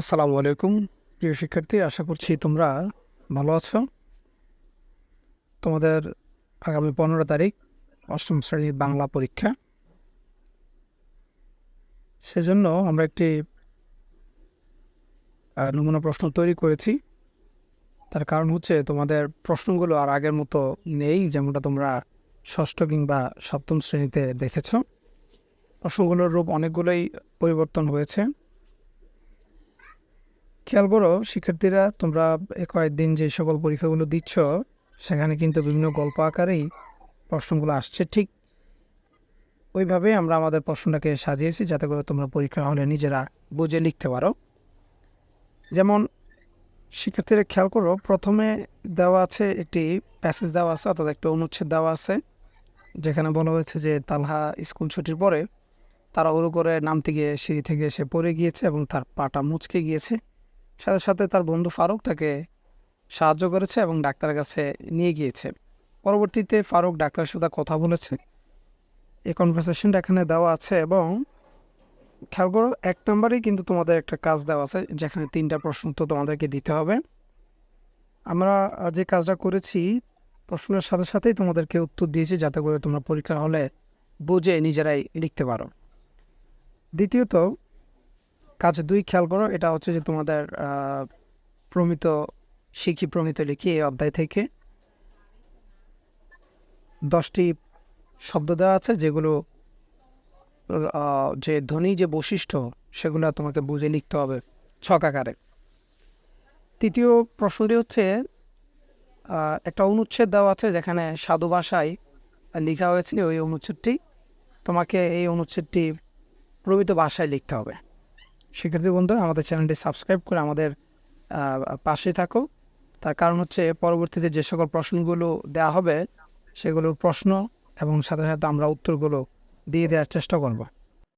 আসসালামু আলাইকুম, প্রিয় শিক্ষার্থী, আশা করছি তোমরা ভালো আছো। তোমাদের আগামী পনেরো তারিখ অষ্টম শ্রেণির বাংলা পরীক্ষা। সেজন্য আমরা একটি নমুনা প্রশ্ন তৈরি করেছি। তার কারণ হচ্ছে তোমাদের প্রশ্নগুলো আর আগের মতো নেই, যেমনটা তোমরা ষষ্ঠ কিংবা সপ্তম শ্রেণীতে দেখেছ। প্রশ্নগুলোর রূপ অনেকগুলোই পরিবর্তন হয়েছে। খেয়াল করো, শিক্ষার্থীরা তোমরা কয়েকদিন যে সকল পরীক্ষাগুলো দিচ্ছ, সেখানে কিন্তু বিভিন্ন গল্প আকারেই প্রশ্নগুলো আসছে। ঠিক ওইভাবে আমরা আমাদের প্রশ্নটাকে সাজিয়েছি যাতে করে তোমরা পরীক্ষা হলে নিজেরা বুঝে লিখতে পারো। যেমন শিক্ষার্থীরা খেয়াল করো, প্রথমে দেওয়া আছে একটি প্যাসেজ দেওয়া আছে, অর্থাৎ একটা অনুচ্ছেদ দেওয়া আছে, যেখানে বলা হয়েছে যে, তালহা স্কুল ছুটির পরে তারা ওরু করে নামতে গিয়ে সিঁড়ি থেকে এসে পড়ে গিয়েছে এবং তার পাটা মুচকে গিয়েছে। সাথে সাথে তার বন্ধু ফারুক তাকে সাহায্য করেছে এবং ডাক্তারের কাছে নিয়ে গিয়েছে। পরবর্তীতে ফারুক ডাক্তারের সাথে কথা বলেছে। এই কনভারসেশনটা এখানে দেওয়া আছে এবং খেয়াল করো, এক নম্বরেই কিন্তু তোমাদের একটা কাজ দেওয়া আছে, যেখানে তিনটা প্রশ্ন তো তোমাদেরকে দিতে হবে। আমরা যে কাজটা করেছি, প্রশ্নের সাথে সাথেই তোমাদেরকে উত্তর দিয়েছি, যাতে করে তোমরা পরীক্ষা হলে বুঝে নিজেরাই লিখতে পারো। দ্বিতীয়ত কাজ দুই খেয়াল করো, এটা হচ্ছে যে তোমাদের প্রমিত, শিখি প্রমিত লিখি এই অধ্যায় থেকে। দশটি শব্দ দেওয়া আছে যেগুলো যে ধ্বনি, যে বৈশিষ্ট্য, সেগুলো তোমাকে বুঝে লিখতে হবে ছক আকারে। তৃতীয় প্রশ্নটি হচ্ছে একটা অনুচ্ছেদ দেওয়া আছে যেখানে সাধু ভাষায় লেখা হয়েছে ওই অনুচ্ছেদটি। তোমাকে এই অনুচ্ছেদটি প্রমিত ভাষায় লিখতে হবে। শিক্ষার্থী বন্ধুরা, আমাদের চ্যানেলটি সাবস্ক্রাইব করে আমাদের পাশে থাকো। তার কারণ হচ্ছে পরবর্তীতে যে সকল প্রশ্নগুলো দেওয়া হবে, সেগুলো প্রশ্ন এবং সাথে সাথে আমরা উত্তরগুলো দিয়ে দেওয়ার চেষ্টা করব।